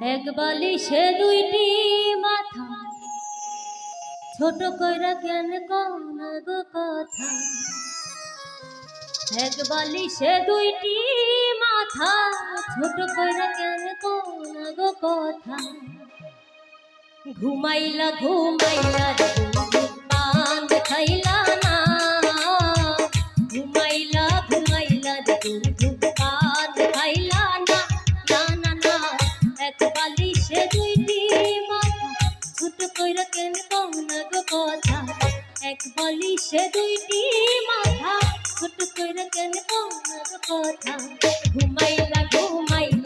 এক বালিশে দুইটি মাথা। ছোট কইরা কেন কনা গো কথা। এক বালিশে দুইটি মাথা। ছোট কইরা কেন কনা গো কথা। ঘুমাইলা ঘুমাইলা ঘুমাইলা সে দুইটি মাথা। ছোট করে কেন কথা? ঘুমাইলা ঘুমাইলা।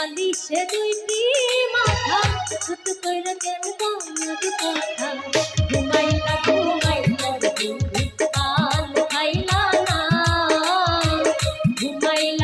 বালিশে দুইটি মাথা ছোট করে কেন কান্নার কথা। ঘুমাইলা ঘুমাইলা তুমি কাল খাইলা না। ঘুমাইলা